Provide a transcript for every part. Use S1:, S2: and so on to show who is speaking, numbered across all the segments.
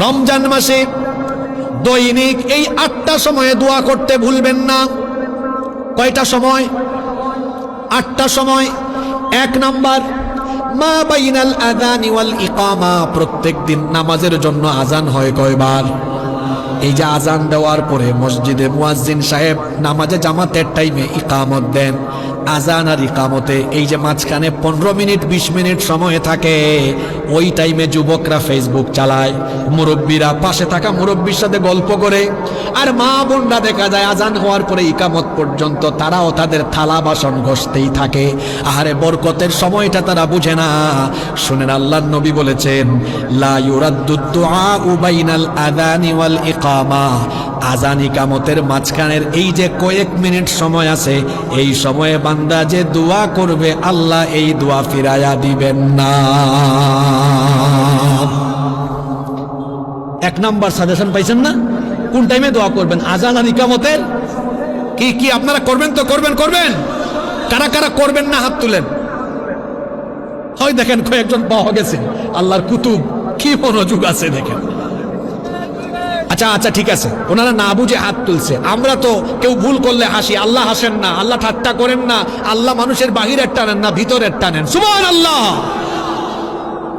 S1: রমজান মাসে দৈনিক এই আটটা সময়ে দোয়া করতে ভুলবেন না। কয়টা সময়? আটটা সময়। এক নাম্বার, মা বাইনাল আযানি ওয়াল ইকামা। প্রত্যেক দিন নামাজের জন্য আজান হয় কয়বার? এই যে আজান দেওয়ার পরে মসজিদে মুয়াজ্জিন সাহেব নামাজে জামাতের টাইমে ইকামত দেন। আজান আর ইকামতে এই যে মাঝখানে পনেরো মিনিট, বিশ মিনিট সময় থাকে, ওই টাইমে যুবকরা ফেসবুক চালায়। মুরব্বীরা পাশে থাকা মুরব্বীর সাথে গল্প করে। আর মা বোনরা দেখা যায় আজান হওয়ার পরে ইকামত পর্যন্ত তারাও তাদের থালা বাসন ঘষতেই থাকে। আহারে, বরকতের সময়টা তারা বুঝে না। শুনেন আল্লাহ নবী বলেছেন, লা ইউরাদ্দুদ দুআউ বাইনাল আযানি ওয়াল ইকামা। আজান ইকামতের মাঝখানের এই যে কয়েক মিনিট সময় আছে, এই সময়ে বান্দা যে দোয়া করবে, আল্লাহ এই দোয়া ফিরায়া দিবেন না। এক নাম্বার সাজেশন পাইছেন না? কোন টাইমে দোয়া করবেন? আজান আর ইকামতের? কি কি আপনারা করবেন তো করবেন করবেন? কারা কারা করবেন না হাত তুলেন? হয় দেখেন কয়েকজন পাওয়া গেছে, আল্লাহর কুতুব, কি মনোযোগ আছে দেখেন। আচ্ছা আচ্ছা ঠিক আছে। ওনারা না বুঝে হাত তুলছে। আমরা তো কেউ ভুল করলে হাসি। আল্লাহ হাসেন না, আল্লাহ ঠাট্টা করেন না, আল্লাহ মানুষের বাহিরের টানেন না, ভিতরের টানেন। সুমান আল্লাহ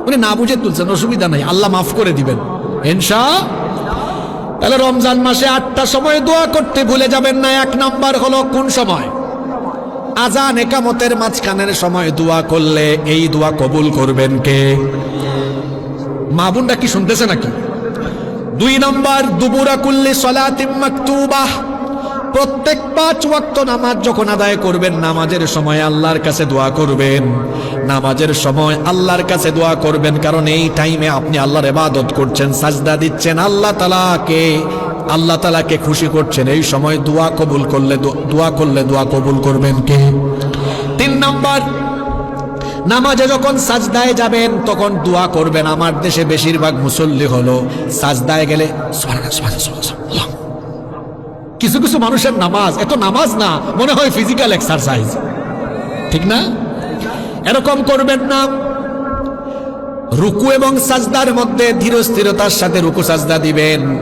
S1: উনি না বুঝে তুলছেন, অসুবিধা নাই। আল্লাহ মাফ করে দিবেন। ইনশা তাহলে রমজান মাসে আটটা সময় দোয়া করতে ভুলে যাবেন না, এক নাম্বার হলো কোন সময়? আজান একামতের মাঝখানের সময় দোয়া করলে এই দোয়া কবুল করবেন কে? মা বোনটা কি শুনতেছে নাকি? দুই নম্বর দুপুরা কুল্লি সলাতিম মাকতুবাহ প্রত্যেক পাঁচ ওয়াক্ত নামাজ যখন আদায় করবেন, নামাজের সময় আল্লাহর কাছে দোয়া করবেন। নামাজের সময় আল্লাহর কাছে দোয়া করবেন, কারণ এই টাইমে আপনি আল্লাহর ইবাদত করছেন, সাজদা দিচ্ছেন, আল্লাহ তালাকে আল্লাহ তালাকে খুশি করছেন। এই সময় দোয়া কবুল করলে দোয়া করলে দোয়া কবুল করবেন কে? তিন নম্বর নামাজে যখন সাজদায় যাবেন, তখন দোয়া করবেন। আমার দেশে বেশিরভাগ মুসল্লি হলো সাজদায় গেলে। কিছু কিছু মানুষের নামাজ এত নামাজ না, মনে হয় ফিজিক্যাল এক্সারসাইজ ঠিক না? এরকম করবেন না। রুকু এবং সাজদার মধ্যে ধীর স্থিরতার সাথে রুকু সাজদা দিবেন।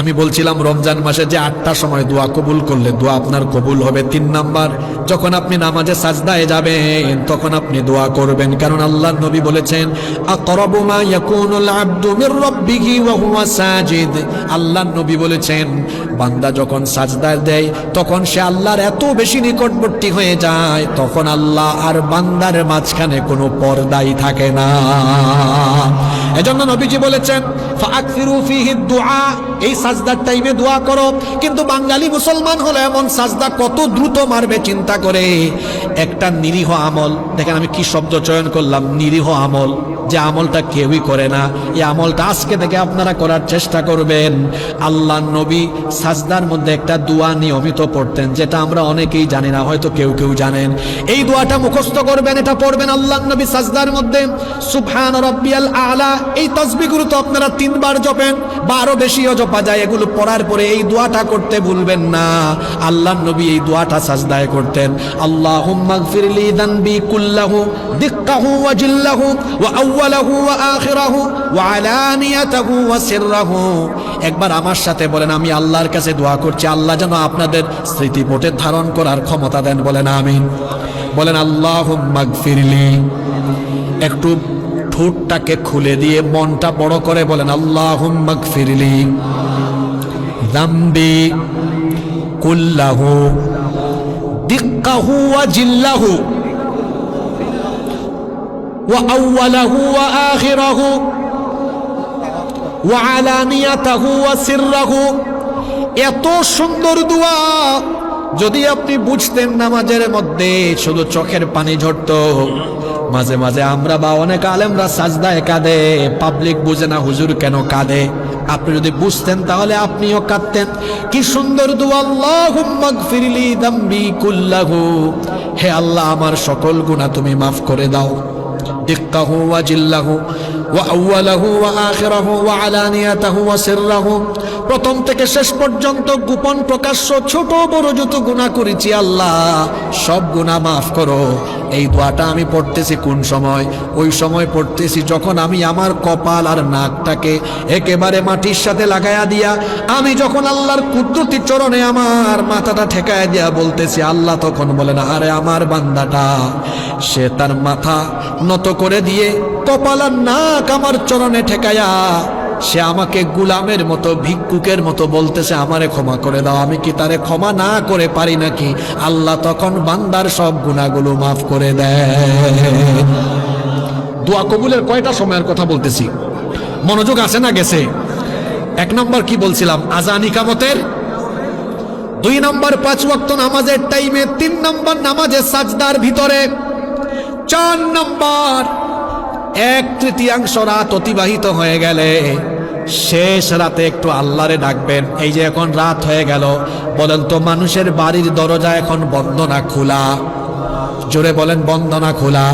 S1: আমি বলছিলাম, রমজান মাসে যে আটটা সময় দোয়া কবুল করলে দোয়া আপনার কবুল হবে তিন নাম্বার। যখন আপনি নামাজে সাজদায় যাবেন, তখন আপনি দোয়া করবেন। কারণ আল্লাহ নবী বলেছেন আল্লাহ নবী বলেছেন, বান্দা যখন সাজদায় দেয়, তখন সে আল্লাহর এত বেশি নিকটবর্তী হয়ে যায়, তখন আল্লাহ আর বান্দার মাঝখানে কোনো পর্দাই থাকে না। এজন্য নবীজি বলেছেন এই সাজদার টাইমে দোয়া করো। কিন্তু বাঙালি মুসলমান হলো এমন সাজদা কত দ্রুত মারবে চিন্তা করে। একটা নিরীহ আমল। দেখেন আমি কি শব্দ চয়ন করলাম, নিরীহ আমল। যে আমলটা কেউই করে না। এই আমলটা আজকে থেকে আপনারা করার চেষ্টা করবেন। আল্লাহ নবী সাজদার মধ্যে একটা দোয়া নিয়মিত পড়তেন, যেটা আমরা অনেকেই জানি না, হয়তো কেউ কেউ জানেন। এই দোয়াটা মুখস্থ করবেন, এটা পড়বেন আল্লাহ নবী সাজদার মধ্যে। সুবহান রব্বিয়াল আলা। এই তসবিগুলো তো আপনারা তিনবার জপেন বা আরও বেশিও জপা যায় এগুলো পড়ার পরে এই দোয়াটা করতে ভুলবেন না। আল্লাহ নবী এই দোয়াটা সাজদায় করতেন। গফিরলি দানবি কুল্লাহু একবার আমার সাথে বলেন, আমি আল্লাহর কাছে দোয়া করছি, আল্লাহ যেন আপনাদের স্মৃতিপটে ধারণ করার ক্ষমতা দেন। বলেন, আমিন। বলেন, আল্লাহুম্মা গফিরলি একটু ঠোঁটটাকে খুলে দিয়ে মনটা বড় করে বলেন আল্লাহ ফিরলি জিল্লাহু ওয়া আউওয়ালাহু ওয়া আখিরাহু ওয়া আলানিয়াতাহু ওয়া এত সুন্দর দোয়া যদি আপনি বুঝতেন নামাজের মধ্যে, শুধু চোখের পানি ঝরতো। মাঝে মাঝে আমরা বা অনেক আলেমরা সাজদায় কাঁদে পাবলিক বুঝে না হুজুর কেন কাঁদে। আপনি যদি বুঝতেন, তাহলে আপনিও কাঁদতেন। কি সুন্দর হে আল্লাহ, আমার সকল গুণা তুমি মাফ করে দাও। دقه وجله وأوله وآخره وعلانيته وسره প্রথম থেকে শেষ পর্যন্ত গোপন প্রকাশ্য ছোট বড় যত গুণা করেছি আল্লাহ সব গুণা মাফ করো এই দোয়াটা আমি পড়তেছি কোন সময় ওই সময় পড়তেছি যখন আমি আমার কপাল আর নাকটাকে একেবারে মাটির সাথে লাগায়া দিয়া আমি যখন আল্লাহর কুদরতি চরণে আমার মাথাটা ঠেকায় দিয়া বলতেছি আল্লাহ তখন বলেন আরে আমার বান্দাটা সে তার মাথা নত করে দিয়ে কপাল আর নাক আমার চরণে ঠেকায়া, সে আমাকে গুলামের মতো, ভিক্ষুকের মতো বলতেছে, আমারে ক্ষমা করে দাও। আমি কি তারে ক্ষমা না করে পারি নাকি? আল্লাহ তখন বান্দার সব গুণাগুলো মাফ করে দেয় কবুলের কয়টা সময়ের কথা বলতেছি? মনোযোগ আছে না গেছে? এক নম্বর কি বলছিলাম? আজান ইকামতের। দুই নম্বর, পাঁচ ওয়াক্ত নামাজের টাইমে। তিন নম্বর, নামাজের সাজদার ভিতরে। চার নম্বর। এক তৃতীয়াংশ রাত অতিবাহিত হয়ে গেলে শেষ রাতে একটু আল্লাহরে ডাকবেন। এই যে এখন রাত হয়ে গেল, বলেন তো মানুষের বাড়ির দরজা এখন বন্ধ না খোলা? জোরে বলেন, বন্ধ না খোলা।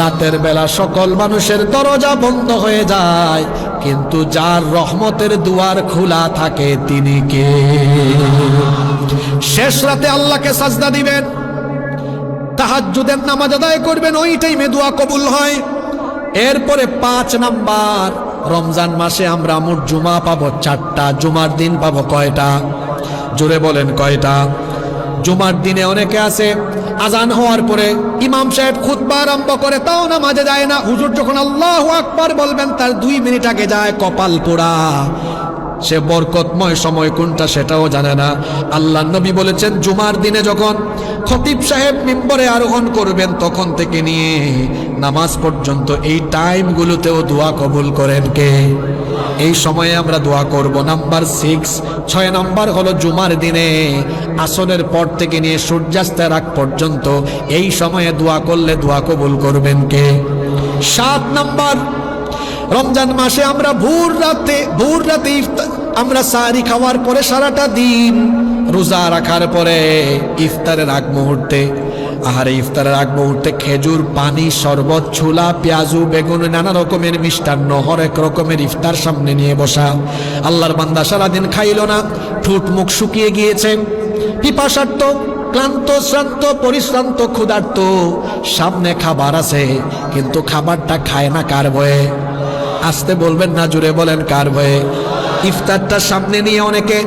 S1: রাতের বেলা সকল মানুষের দরজা বন্ধ হয়ে যায়, কিন্তু যার রহমতের দুয়ার খোলা থাকে তিনি কে? শেষ রাতে আল্লাহকে সাজদা দিবেন। তাহাজ্জুদের নামাজ আদায় করবেন, ওই টাইমে দোয়া কবুল হয়। এরপরে পাঁচ নাম্বার, রমজান মাসে আমরা মোট জুমা পাবো চারটা, জুমার দিন পাবো কয়টা? জোরে বলেন কয়টা? জুমার দিনে অনেকে আছে, আজান হওয়ার পরে ইমাম সাহেব খুতবা আরম্ভ করে, তাও নামাজে যায় না। হুজুর যখন আল্লাহ আকবার বলবেন, তার দুই মিনিট আগে যায় কপাল পোড়া। সে বরকতময় সময় কোনটা সেটাও জানে না। আল্লাহ নবী বলেছেন, জুমার দিনে যখন খতিব সাহেব মিম্বরে আরোহণ করবেন, তখন থেকে নিয়ে নামাজ পর্যন্ত এই টাইমগুলোতেও দোয়া কবুল করেন কে? এই সময়ে আমরা দোয়া করব। নাম্বার সিক্স, ছয় নাম্বার হলো জুমার দিনে আসনের পর থেকে নিয়ে সূর্যাস্তের আগ পর্যন্ত এই সময়ে দোয়া করলে দোয়া কবুল করবেন কে? সাত নাম্বার রমজান মাসে আমরা ভোর রাতে ভোর রাতে আমরা সারি খাওয়ার পরে সারাটা দিন রোজা রাখার পরে ইফতারের আগ মুহূর্তে, আহারে ইফতারের আগ মুহূর্তে খেজুর, পানি, শরবত, ছোলা, পেঁয়াজু, বেগুন, নানা রকমের মিষ্টান্ন হরেক রকমের ইফতার সামনে নিয়ে বসা। আল্লাহর বান্দা সারাদিন খাইল না, ঠোঁট মুখ শুকিয়ে গিয়েছে। পিপাসার্থ, ক্লান্ত, শ্রান্ত, পরিশ্রান্ত, ক্ষুধার্ত, সামনে খাবার আছে, কিন্তু খাবারটা খায় না কার ভয়ে আসতে বলবেন না, জুড়ে বলেন কার ভয়ে ইফতারটা সামনে নিয়ে অনেকে,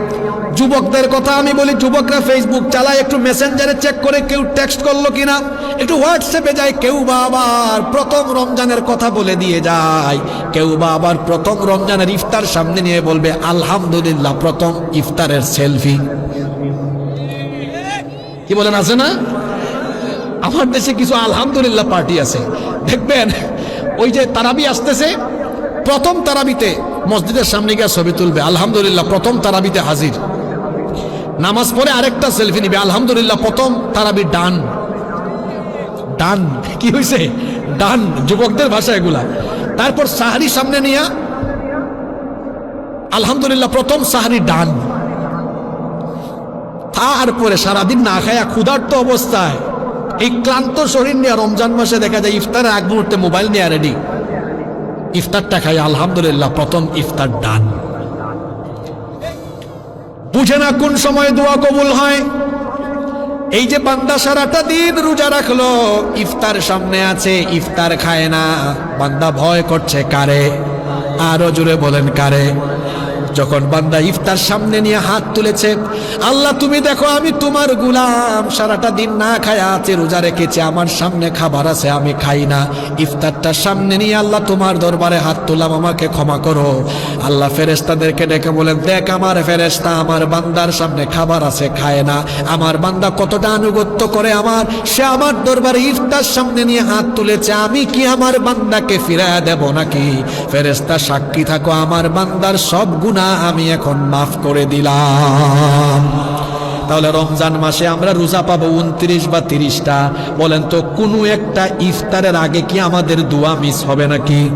S1: যুবকদের কথা আমি বলি, যুবকরা ফেসবুক চালায়, একটু মেসেঞ্জারে চেক করে কেউ টেক্সট করল কিনা, একটু হোয়াটসঅ্যাপে যায়, কেউ বা আবার প্রথম রমজানের কথা বলে দিয়ে যায়। কেউ বা আবার প্রথম রমজানের ইফতার সামনে নিয়ে বলবে, আলহামদুলিল্লাহ, প্রথম ইফতারের সেলফি কি বলেন, আছে না? আমার দেশে কিছু আলহামদুলিল্লাহ পার্টি আছে। দেখবেন, ওই যে তারাবি আসতেছে প্রথম তারাবিতে মসজিদের সামনে গিয়ে ছবি তুলবে। আলহামদুলিল্লাহ, প্রথম তারাবিতে হাজির। নামাজ পড়ে আরেকটা সেলফি নিবে। আলহামদুলিল্লাহ, প্রথম তারাবি ডান। ডান, কি হয়েছে ডান, যুবকদের ভাষা এগুলা। তারপর সাহারি সামনে নিয়া, আলহামদুলিল্লাহ, প্রথম সাহারি ডান। তারপরে সারাদিন না খায়া ক্ষুধার্ত অবস্থায় এই ক্লান্ত শরীর নিয়ে রমজান মাসে দেখা যায় ইফতারের আগ মুহূর্তে মোবাইল নিয়ে রেডি ইফতারটা খাই, আলহামদুলিল্লাহ, প্রথম ইফতার ডান। বুঝে না কোন সময় দোয়া কবুল হয়? এই যে বান্দা সারাটা দিন রোজা রাখল, ইফতার সামনে আছে, ইফতার খায় না। বান্দা ভয় করছে, কারে? আরও জুড়ে বলেন, কারে? যখন বান্দা ইফতার সামনে নিয়ে হাত তুলেছে, আল্লাহ, তুমি দেখো, আমি তোমার গুলাম। সারাটা দিন না খায় আছে রোজা রেখেছে, আমার সামনে খাবার আছে, আমি খাই না। ইফতারটা সামনে নিয়ে আল্লাহ তোমার দরবারে হাত তুললাম, আমাকে ক্ষমা করো। আল্লাহ ফেরেস্তাদেরকে ডেকে বলেন দেখ, আমার ফেরেস্তা আমার বান্দার সামনে খাবার আছে, খায় না। আমার বান্দা কতটা আনুগত্য করে আমার, সে আমার দরবারে ইফতার সামনে নিয়ে হাত তুলেছে, আমি কি আমার বান্দাকে ফিরায় দেব নাকি? ফেরেস্তা সাক্ষী থাকো, আমার বান্দার সব গুণা আমি এখন মাফ করে দিলাম। তাহলে রমজান মাসে আমরা রোজা পাবো উনত্রিশ বা তিরিশটা। বলেন তো, কোনো একটা ইফতারের আগে কি আমাদের দোয়া মিস হবে নাকি?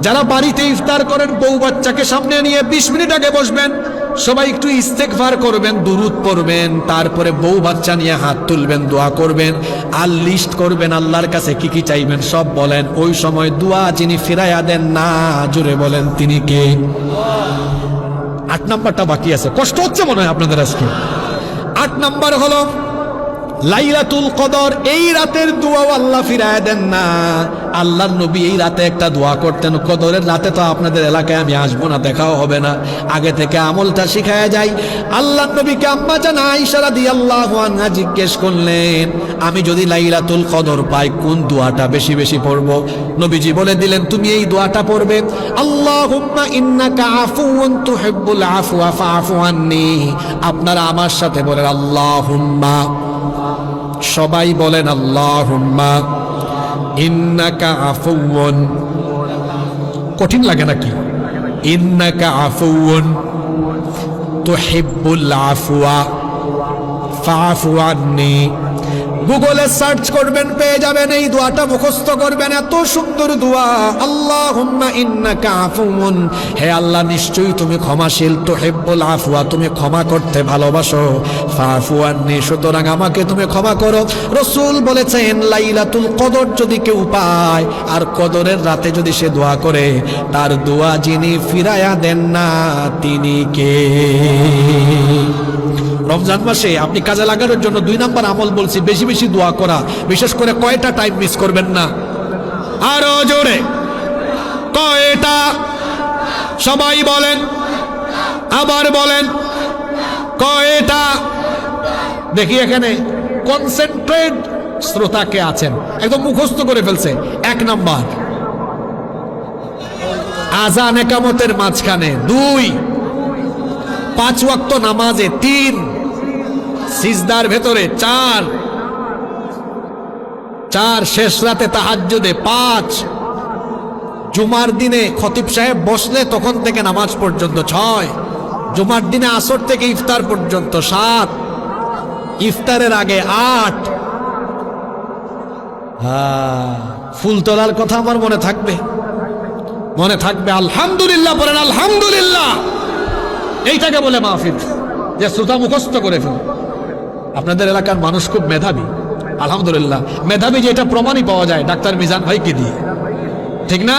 S1: যারা বাড়িতে ইফতার করেন, বউ বাচ্চাকে সামনে নিয়ে বিশ মিনিট আগে বসবেন। সবাই একটু ইস্তেকভার করবেন, দুরুদ পড়বেন, তারপরে বউ বাচ্চা নিয়ে হাত তুলবেন, দোয়া করবেন, আর লিস্ট করবেন আল্লাহর কাছে কি কি চাইবেন, সব বলেন। ওই সময় দোয়া যিনি ফিরাইয়া দেন না জুড়ে বলেন, তিনি কে? আট নাম্বারটা বাকি আছে। কষ্ট হচ্ছে মনে হয় আপনাদের আজকে। আট নাম্বার হলো লাইলাতুল কদর, এই রাতের দোয়াও আল্লাহ ফিরায় দেন না। আল্লাহর নবী এই রাতে একটা দোয়া করতেন, কদরের রাতে তো আপনাদের এলাকায় আমি আসব না, দেখাও হবে না। আগে থেকে আমলটা শিখায়া যাই। আল্লাহর নবীকে আম্মা জান আইসারা দিয়ে আল্লাহ আনহা জিজ্ঞেস করলেন, আমি যদি লাইলাতুল কদর পাই, কোন দোয়াটা বেশি বেশি পড়ব? নবীজি বলে দিলেন, তুমি এই দোয়াটা পড়বে, আল্লাহুম্মা ইন্নাকা আফুউন তুহিব্বুল আফওয়া ফাআফু আন্নি। আপনারা আমার সাথে বলেন, আল্লাহুম্মা। সবাই বলেন আল্লাহ ইন্নাকা আফুউন। কঠিন লাগে নাকি? ইন্নাকা আফুউন তুহিব্বুল আফওয়া ফাআফু আন্নি। গুগলে সার্চ করবেন, পেয়ে যাবেন, এই দোয়াটা মুখস্থ করবেন। এত সুন্দর দোয়া। আল্লাহুম্মা ইন্নাকা আফুউন। হে আল্লাহ, নিশ্চয়ই তুমি ক্ষমাশীল, তুহিব্বুল আফওয়া, তুমি ক্ষমা করতে ভালোবাসো। ফাআফু আন্নি, সুতরাং আমাকে তুমি ক্ষমা করো। রসূল বলেছেন, লাইলাতুল কদর যদি কেউ পায়, আর কদরের রাতে যদি সে দোয়া করে, তার দোয়া যিনি ফিরায়া দেন না, তিনি কে? রমজান মাসে আপনি কাজে লাগানোর জন্য দুই নাম্বার আমল বলছি, বেশি বেশি দোয়া করা। বিশেষ করে কয়টা টাইম মিস করবেন না? আরও জোরে। কয়টা? সবাই বলেন। আবার বলেন। কয়টা? দেখি এখানে কনসেন্ট্রেট শ্রোতা কে আছেন? একদম মুখস্থ করে ফেলছে। এক নাম্বার। আজান একামতের মাঝখানে দুই। পাঁচ ওয়াক্ত নামাজে তিন। সিজদার ভেতরে চার। চার শেষ রাতে তাহাজ্জুদে পাঁচ। জুমার দিনে খতিব সাহেব বসলে তখন থেকে নামাজ পর্যন্ত ছয়। জুমার দিনে আসর থেকে ইফতার পর্যন্ত সাত। ইফতারের আগে আট। হ্যাঁ, ফুল তোলার কথা আমার মনে থাকবে। মনে থাকবে আলহামদুলিল্লাহ বলেন আলহামদুলিল্লাহ। এইটাকে বলে মাহফিল যে শ্রোতা মুখস্থ করে ফেল। আপনাদের এলাকার মানুষ খুব মেধাবী। আলহামদুলিল্লাহ। মেধাবী যে এটা প্রমাণই পাওয়া যায়, ডাক্তার মিজান ভাইকে দিয়ে। ঠিক না?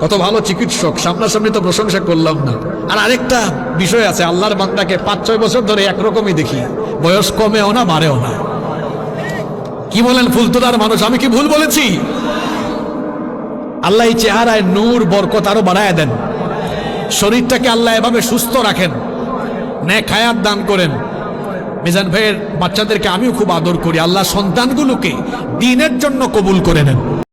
S1: কত ভালো চিকিৎসক, সামনাসামনি তো প্রশংসা করলাম না। আর আরেকটা বিষয় আছে, আল্লাহর বান্দাকে পাঁচ, ছয় বছর ধরে একরকমই দেখি। বয়স কমেও না, বাড়েও না। কি বলেন ফুলতোদার মানুষ? আমি কি ভুল বলেছি? আল্লাহ এই চেহারায় নূর, বরকত আরও বাড়ায় দেন। শরীরটাকে আল্লাহ এভাবে সুস্থ রাখেন। ন্যাক হায়াত দান করেন। মিজান ভাইয়ের বাচ্চাদেরকে আমিও খুব আদর করি। আল্লাহ সন্তানগুলোকে দিনের জন্য কবুল করে নেন।